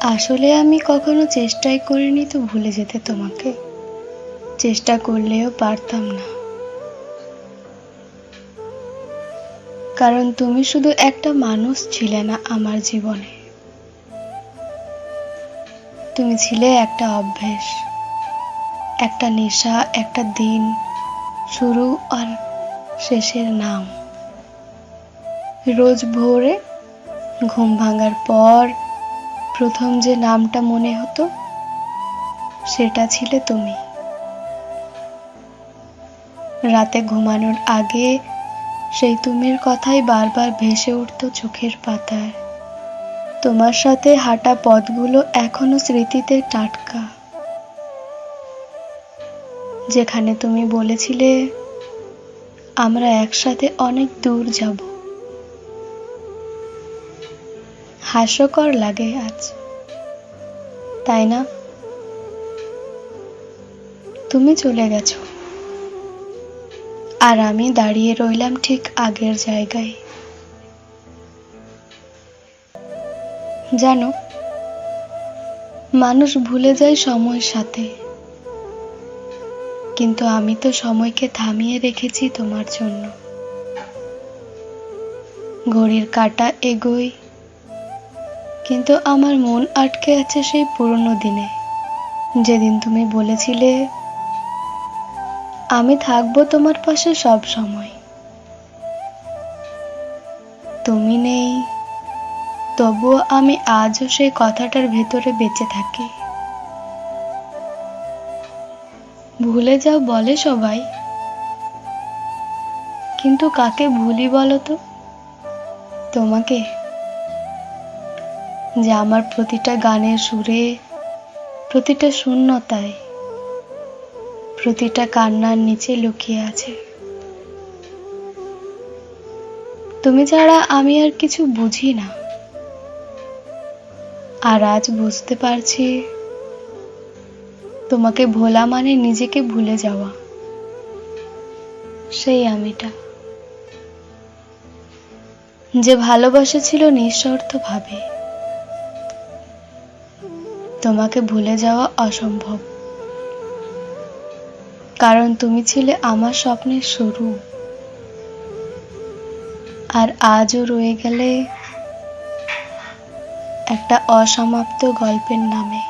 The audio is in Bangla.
আসলে আমি কখনো চেষ্টাই করিনি তো ভুলে যেতে তোমাকে। চেষ্টা করলেও পারতাম না। কারণ তুমি শুধু একটা মানুষ ছিলে না আমার জীবনে। তুমি ছিলে একটা অভ্যেস, একটা নেশা, একটা দিন, শুরু আর শেষের নাম। রোজ ভোরে ঘুম ভাঙার পর প্রথম যে নামটা মনে হতো, সেটা ছিলে তুমি। রাতে ঘুমানোর আগে সেই তুমির কথাই বারবার ভেসে উঠতো চোখের পাতায়। তোমার সাথে হাঁটা পথগুলো এখনও স্মৃতিতে টাটকা। যেখানে তুমি বলেছিলে, আমরা একসাথে অনেক দূর যাব। হাস্যকর লাগে আজ। তাই না? তুমি চলে গেছো। আর আমি দাঁড়িয়ে রইলাম ঠিক আগের জায়গায়। জানো, মানুষ ভুলে যায় সময়ের সাথে। কিন্তু আমি তো সময়কে থামিয়ে রেখেছি তোমার জন্য। ঘড়ির কাঁটা এগোই কিন্তু আমার মন আটকে আছে সেই পুরনো দিনে। যেদিন তুমি বলেছিলে, আমি থাকব তোমার পাশে সব সময়। তুমি নেই, তবুও আমি আজও সেই কথাটার ভেতরে বেঁচে থাকি। ভুলে যাও বলে সবাই, কিন্তু কাকে ভুলি বলো তো? তোমাকে যে আমার প্রতিটা গানের সুরে, প্রতিটা শূন্যতায়, প্রতিটা কান্নার নিচে লুকিয়ে আছে। তুমি ছাড়া আমি আর কিছু বুঝি না। আর আজ বুঝতে পারছি, তোমাকে ভোলা মানে নিজেকে ভুলে যাওয়া। সেই আমিটা। যে ভালোবাসা ছিল নিঃস্বার্থ ভাবে তোমাকে ভুলে যাওয়া অসম্ভব। কারণ তুমি ছিলে আমার স্বপ্নের শুরু। আর আজও রয়ে গেলে একটা অসমাপ্ত গল্পের নামে।